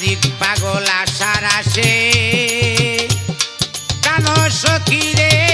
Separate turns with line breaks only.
সাজিদ পাগল আশার আসে কান সখী রে?